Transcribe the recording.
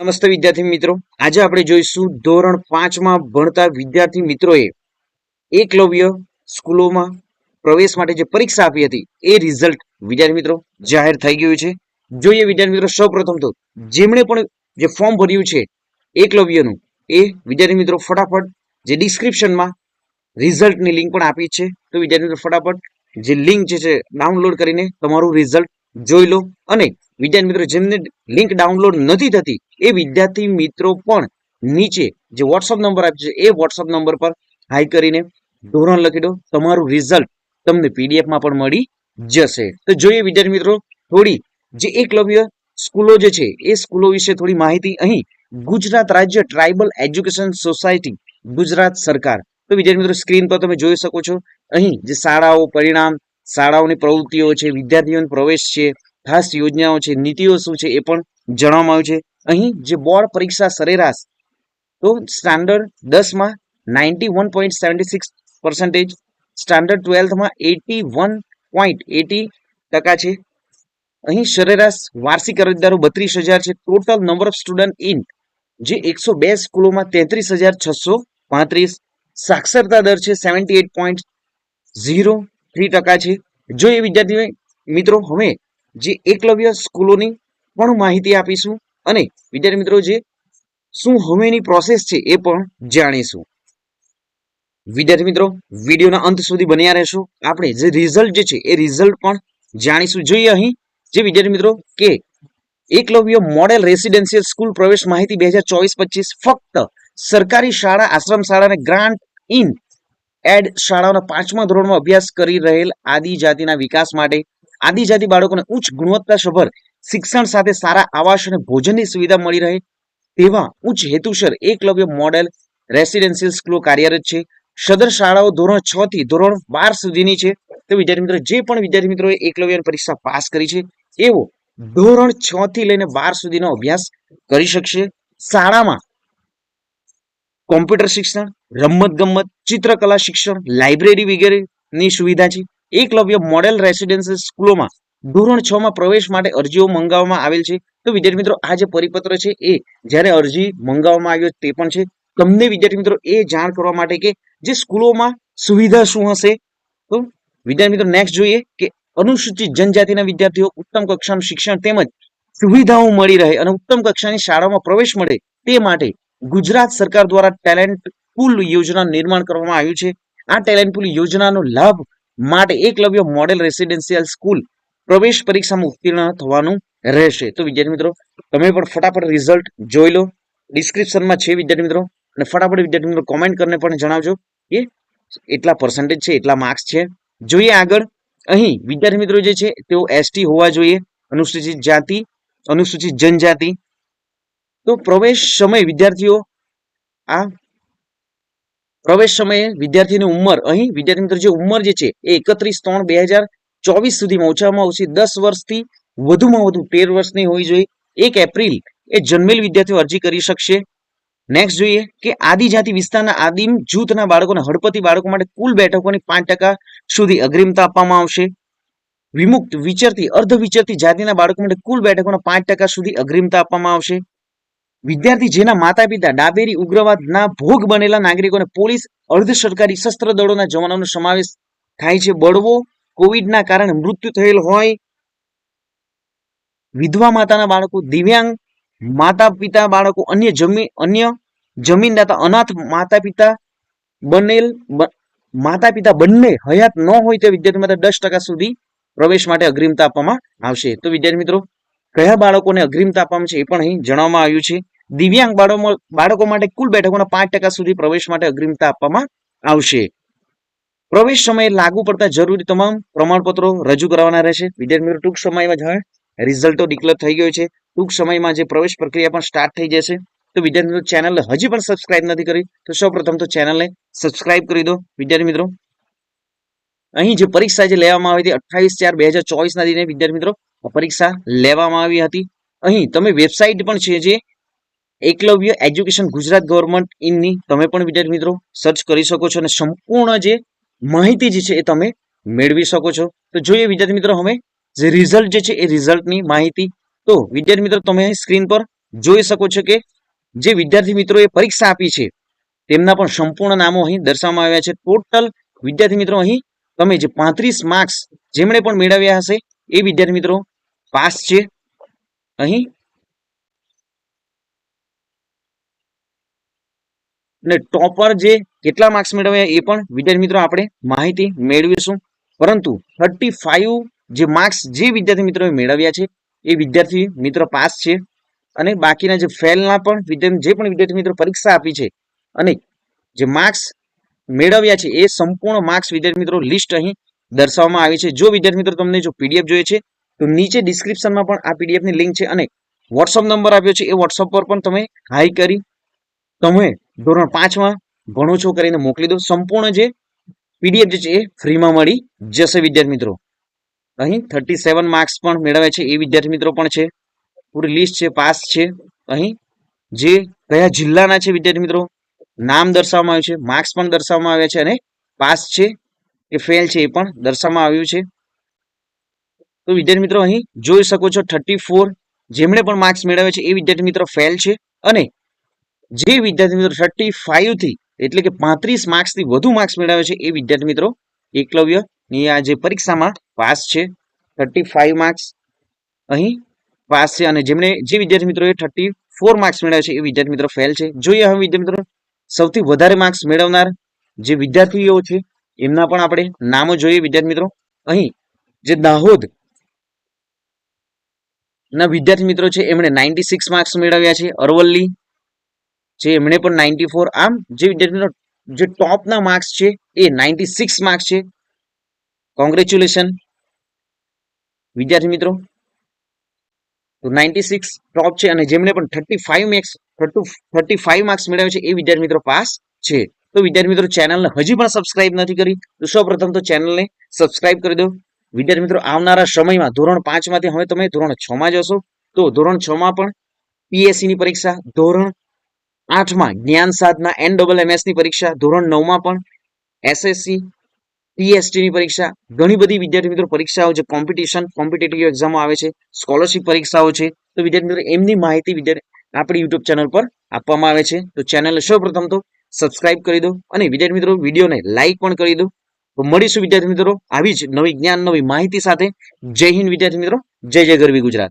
નમસ્તે વિદ્યાર્થી મિત્રો. આજે આપણે જોઈશું ધોરણ પાંચમાં ભણતા વિદ્યાર્થી મિત્રોએ એકલવ્ય સ્કૂલોમાં પ્રવેશ માટે જે પરીક્ષા આપી હતી, એ રિઝલ્ટ વિદ્યાર્થી મિત્રો જાહેર થઈ ગયું છે. જોઈએ વિદ્યાર્થી મિત્રો સૌપ્રથમ તો જેમણે પણ જે ફોર્મ ભર્યું છે, એકલવ્યનું, એ વિદ્યાર્થી મિત્રો ફટાફટ જે ડિસ્ક્રિપ્શનમાં રિઝલ્ટની લિંક પણ આપી છે. તો વિદ્યાર્થી મિત્રો ફટાફટ જે લિંક જે છે ડાઉનલોડ કરીને તમારું રિઝલ્ટ જોઈ લો અને વિદ્યાર્થી મિત્રો, જેમને લિંક ડાઉનલોડ નથી થતી, એ વિદ્યાર્થી મિત્રો પણ નીચે જે વોટ્સઅપ નંબર આપ્યો છે, એ વોટ્સઅપ નંબર પર હાઈ કરીને ધોરણ લખી દો. તમારું રિઝલ્ટ તમને પીડીએફમાં પણ મળી જશે. તો જોઈએ વિદ્યાર્થી મિત્રો, થોડી જે એકલવ્ય સ્કૂલો જે છે, એ સ્કૂલો વિશે થોડી માહિતી અહીં ગુજરાત રાજ્ય ટ્રાઇબલ એજ્યુકેશન સોસાયટી ગુજરાત સરકાર. તો વિદ્યાર્થી મિત્રો સ્ક્રીન પર તમે જોઈ શકો છો. અહીં જે શાળાઓ, પરિણામ, શાળાઓની પ્રવૃત્તિઓ છે, વિદ્યાર્થીઓનો પ્રવેશ છે ખાસ યોજનાઓ છે, નીતિઓ શું છે એ પણ જણાવવામાં આવ્યું છે. અહીં જે બોર્ડ પરીક્ષા સરેરાશ, તો સ્ટાન્ડર્ડ દસમાં ninety one point seventy six percentage standard ટ્વેલ્થમાં એટી વન પોઈન્ટ એટી ટકા છે. અહીં સરેરાશ વાર્ષિક અરજદારો બત્રીસ હજાર છે. Total number of student in, જે એકસો બે સ્કૂલોમાં તેત્રીસ હજાર છસો પાંત્રીસ, સાક્ષરતા દર છે seventy eight point zero three ટકા છે. જો એ વિદ્યાર્થી મિત્રો, હવે જે એકલવ્ય સ્કૂલોની પણ માહિતી આપીશું અને વિદ્યાર્થી મિત્રો જે શું હવેની પ્રોસેસ છે એ પણ જાણીશું. વિદ્યાર્થી મિત્રો, વિડીયોના અંત સુધી બન્યા રહેશો. આપણે જે રિઝલ્ટ જે છે એ રિઝલ્ટ પણ જાણીશું. જોઈએ અહીં જે વિદ્યાર્થી મિત્રો કે એકલવ્ય મોડેલ રેસિડેન્શિયલ સ્કૂલ પ્રવેશ માહિતી બે હજાર ચોવીસ પચીસ ફક્ત સરકારી શાળા, આશ્રમ શાળા અને ગ્રાન્ટ ઇન એડ શાળાઓના પાંચમા ધોરણમાં અભ્યાસ કરી રહેલ આદિજાતિના વિકાસ માટે આદિજાતિ બાળકોને ઉચ્ચ ગુણવત્તાસભર શિક્ષણ સાથે સારા આવાસ અને ભોજનની સુવિધા મળી રહે તેવા ઉચ્ચ હેતુસર એકલવ્ય મોડેલ રેસિડેન્શિયલ સ્કૂલો કાર્યરત છે. સદર શાળાઓ ધોરણ છ થી ધોરણ બાર સુધીની છે. તો વિદ્યાર્થી મિત્રો જે પણ વિદ્યાર્થી મિત્રોએ એકલવ્યની પરીક્ષા પાસ કરી છે એવો ધોરણ છ થી લઈને બાર સુધીનો અભ્યાસ કરી શકશે. શાળામાં કોમ્પ્યુટર શિક્ષણ રમત ગમત ચિત્રકલા શિક્ષણ લાઇબ્રેરી વગેરેની સુવિધા છે. એકલવ્ય મોડેલ રેસિડેન્સી સ્કૂલોમાં ધોરણ છ માં પ્રવેશ માટે અરજીઓ મંગાવવામાં આવેલ છે. તો વિદ્યાર્થી મિત્રો, આ જે પરિપત્ર છે એ જ્યારે અરજી મંગાવવામાં આવ્યો તે પણ છે. તમને વિદ્યાર્થી મિત્રો એ જાણ કરવા માટે કે જે સ્કૂલોમાં સુવિધા શું હશે? તો વિદ્યાર્થી મિત્રો નેક્સ્ટ જોઈએ કે અનુસૂચિત જનજાતિના વિદ્યાર્થીઓ ઉત્તમ કક્ષાનું શિક્ષણ તેમજ સુવિધાઓ મળી રહે અને ઉત્તમ કક્ષાની શાળામાં પ્રવેશ મળે તે માટે ગુજરાત સરકાર દ્વારા ટેલેન્ટ પુલ યોજના નિર્માણ કરવામાં આવ્યું છે. આ ટેલેન્ટ પુલ યોજનાનો લાભ માટે એકલવ્ય મોડેલ રેસિડેન્શિયલ સ્કૂલ પ્રવેશ પરીક્ષામાં ઉત્તીર્ણ થવાનું રહેશે. તો વિદ્યાર્થી મિત્રો, તમે પણ ફટાફટ રિઝલ્ટ જોઈ લો. ડિસ્ક્રિપ્શનમાં છે વિદ્યાર્થી મિત્રો. અને ફટાફટ વિદ્યાર્થી મિત્રો કોમેન્ટ કરીને પણ જણાવજો કે એટલા પર્સન્ટેજ છે, એટલા માર્ક્સ છે. જોઈએ આગળ. અહીં વિદ્યાર્થી મિત્રો જે છે, તેઓ એસટી હોવા જોઈએ. અનુસૂચિત જાતિ, અનુસૂચિત જનજાતિ. તો પ્રવેશ સમય વિદ્યાર્થીઓ આ પ્રવેશ સમયે વિદ્યાર્થીની ઉંમર, અહીં વિદ્યાર્થી મિત્રો જે ઉંમર જે છે એ એકત્રીસ ત્રણ બે હજાર ચોવીસ સુધીમાં ઓછામાં ઓછી દસ વર્ષથી વધુમાં વધુ તેર વર્ષની હોવી જોઈએ. એક એપ્રિલ એ જન્મેલ વિદ્યાર્થીઓ અરજી કરી શકશે. નેક્સ્ટ જોઈએ કે આદિજાતિ વિસ્તારના આદિમ જૂથના બાળકોને હળપતિ બાળકો માટે કુલ બેઠકોની પાંચ ટકા સુધી અગ્રિમતા આપવામાં આવશે. વિમુક્ત વિચરતી અર્ધ વિચરતી જાતિના બાળકો માટે કુલ બેઠકોના પાંચ ટકા સુધી અગ્રિમતા આપવામાં આવશે. વિદ્યાર્થી જેના માતા પિતા ડાબેરી ઉગ્રવાદના ભોગ બનેલા નાગરિકોને પોલીસ, અર્ધ સરકારી શસ્ત્ર દળોના જવાનોનો સમાવેશ થાય છે. બળવો કોવિડના કારણે મૃત્યુ થયેલ હોય વિધવા માતાના બાળકો, દિવ્યાંગ માતા પિતા બાળકો, અન્ય જમીન અન્ય જમીનદાતા, અનાથ માતા પિતા બનેલ માતા પિતા બંને હયાત ન હોય તે વિદ્યાર્થી માટે દસ ટકા સુધી પ્રવેશ માટે અગ્રિમતા આપવામાં આવશે. તો વિદ્યાર્થી મિત્રો, કયા બાળકોને અગ્રિમતા આપવામાં છે એ પણ અહીં જણાવવામાં આવ્યું છે. દિવ્યાંગ બાળકો માટે કુલ બેઠકોના પાંચ ટકા સુધી પ્રવેશ માટે અગ્રિમતા આપવામાં આવશે. પ્રવેશ સમયે લાગુ પડતા જરૂરી તમામ પ્રમાણપત્રો રજૂ કરવાના રહેશે. વિદ્યાર્થી ટૂંક સમયમાં જાણે રિઝલ્ટો ડિક્લેર થઈ ગયો છે. ટૂંક સમયમાં જે પ્રવેશ પ્રક્રિયા પણ સ્ટાર્ટ થઈ જશે. તો વિદ્યાર્થી મિત્રો ચેનલ હજી પણ સબસ્ક્રાઇબ નથી કરી, તો સૌપ્રથમ તો ચેનલને સબસ્ક્રાઇબ કરી દો. વિદ્યાર્થી મિત્રો, અહીં જે પરીક્ષા જે લેવામાં આવી હતી, અઠ્ઠાવીસ ચાર બે હજાર ચોવીસના દિને વિદ્યાર્થી મિત્રો પરીક્ષા લેવામાં આવી હતી. અહીં તમે વેબસાઇટ પણ છે જે એકલવ્ય એજ્યુકેશન ગુજરાત ગવર્મેન્ટ ઇનની તમે પણ વિદ્યાર્થી મિત્રો સર્ચ કરી શકો છો અને સંપૂર્ણ જે માહિતી જે છે એ તમે મેળવી શકો છો. તો જોઈએ વિદ્યાર્થી મિત્રો હવે જે રિઝલ્ટ જે છે એ રિઝલ્ટની માહિતી. તો વિદ્યાર્થી મિત્રો તમે સ્ક્રીન પર જોઈ શકો છો કે જે વિદ્યાર્થી મિત્રોએ પરીક્ષા આપી છે તેમના પણ સંપૂર્ણ નામો અહીં દર્શાવવામાં આવ્યા છે. ટોટલ વિદ્યાર્થી મિત્રો અહીં તમે જે પાંત્રીસ માર્ક્સ જેમણે પણ મેળવ્યા હશે એ વિદ્યાર્થી મિત્રો પાસ છે. અહીં અને ટોપર જે કેટલા માર્ક્સ મેળવ્યા એ પણ વિદ્યાર્થી મિત્રો આપણે માહિતી મેળવીશું. પરંતુ થર્ટી ફાઈવ જે માર્ક્સ જે વિદ્યાર્થી મિત્રોએ મેળવ્યા છે, એ વિદ્યાર્થી મિત્રો પાસ છે. અને બાકીના જે ફેલના પણ વિદ્યાર્થી, જે પણ વિદ્યાર્થી મિત્રો પરીક્ષા આપી છે અને જે માર્ક્સ મેળવ્યા છે, એ સંપૂર્ણ માર્ક્સ વિદ્યાર્થી મિત્રો લિસ્ટ અહીં દર્શાવવામાં આવી છે. જો વિદ્યાર્થી મિત્રો તમને જો પીડીએફ જોઈએ છે, તો નીચે ડિસ્ક્રિપ્શનમાં પણ આ પીડીએફની લિંક છે અને વોટ્સઅપ નંબર આપ્યો છે, એ વોટ્સઅપ પર પણ તમે હાઈ કરી તમે ધોરણ પાંચમાં ભણો છો કરીને મોકલી દો સંપૂર્ણ જે પીડીએફ જે છે એ ફ્રીમાં મળી જશે વિદ્યાર્થી મિત્રો. અહીં થર્ટી સેવન માર્ક્સ પણ મેળવે છે એ વિદ્યાર્થી મિત્રો પણ છે. પૂરી લિસ્ટ છે પાસ છે. અહીં જે કયા જિલ્લાના છે વિદ્યાર્થી મિત્રો? નામ દર્શાવવામાં આવ્યું છે માર્ક્સ પણ દર્શાવવામાં આવ્યા છે અને પાસ છે કે ફેલ છે એ પણ દર્શાવવામાં આવ્યું છે. તો વિદ્યાર્થી મિત્રો અહીં જોઈ શકો છો થર્ટી જેમણે પણ માર્ક્સ મેળવ્યા છે એ વિદ્યાર્થી મિત્રો ફેલ છે અને જે વિદ્યાર્થી મિત્રો થર્ટી ફાઈવથી એટલે કે પાંત્રીસ માર્ક્સથી વધુ માર્ક્સ મેળવે છે એ વિદ્યાર્થી મિત્રો એકલવ્ય. ની આ જે પરીક્ષામાં પાસ છે થર્ટી ફાઈવ માર્ક્સ અહીં પાસ છે અને જેમણે, જે વિદ્યાર્થી મિત્રોએ થર્ટી ફોર માર્ક્સ મેળવ્યા છે એ વિદ્યાર્થી મિત્રો ફેલ છે. જોઈએ હવે વિદ્યાર્થી મિત્રો, સૌથી વધારે માર્ક્સ મેળવનાર જે વિદ્યાર્થીઓ છે એમના પણ આપણે નામો જોઈએ વિદ્યાર્થી મિત્રો. અહીં જે દાહોદ ના વિદ્યાર્થી મિત્રો છે એમણે નાઇન્ટી સિક્સ માર્ક્સ મેળવ્યા છે. અરવલ્લી છે એમણે પણ નાઇન્ટી ફોર આમ જે વિદ્યાર્થી જે ટોપના માર્ક્સ છે એ નાઇન્ટી સિક્સ માર્ક્સ છે. કોંગ્રેચ્યુલેશન વિદ્યાર્થી મિત્રો, તો નાઇન્ટી સિક્સ ટોપ છે અને જેમણે પણ thirty five marks thirty five marks મેળવ્યા છે એ વિદ્યાર્થી મિત્રો પાસ છે. તો વિદ્યાર્થી મિત્રો ચેનલને હજી પણ સબસ્ક્રાઇબ નથી કરી, તો સૌપ્રથમ તો ચેનલને સબસ્ક્રાઇબ કરી દો. વિદ્યાર્થી મિત્રો, આવનારા સમયમાં ધોરણ પાંચમાંથી હવે તમે ધોરણ છ માં જશો તો ધોરણ છમાં પણ પીએસસીની પરીક્ષા, ધોરણ આઠમાં જ્ઞાન સાધના એન ડબલ એમએસની પરીક્ષા, ધોરણ નવમાં પણ એસએસસી ટીએસટી ની પરીક્ષા, ઘણી બધી વિદ્યાર્થી મિત્રો પરીક્ષાઓ જે કોમ્પિટિશન કોમ્પિટેટિવ એક્ઝામો આવે છે સ્કોલરશિપ પરીક્ષાઓ છે, તો વિદ્યાર્થી મિત્રો એમની માહિતી વિદ્યાર્થી આપણી યુટ્યુબ ચેનલ પર આપવામાં આવે છે, તો ચેનલ સૌપ્રથમ તો સબસ્ક્રાઇબ કરી દો અને વિદ્યાર્થી મિત્રો વિડીયોને લાઇક પણ કરી દો. તો મળીશું વિદ્યાર્થી મિત્રો આવી જ નવી જ્ઞાન નવી માહિતી સાથે. જય હિન્દ વિદ્યાર્થી મિત્રો, જય જય ગરવી ગુજરાત.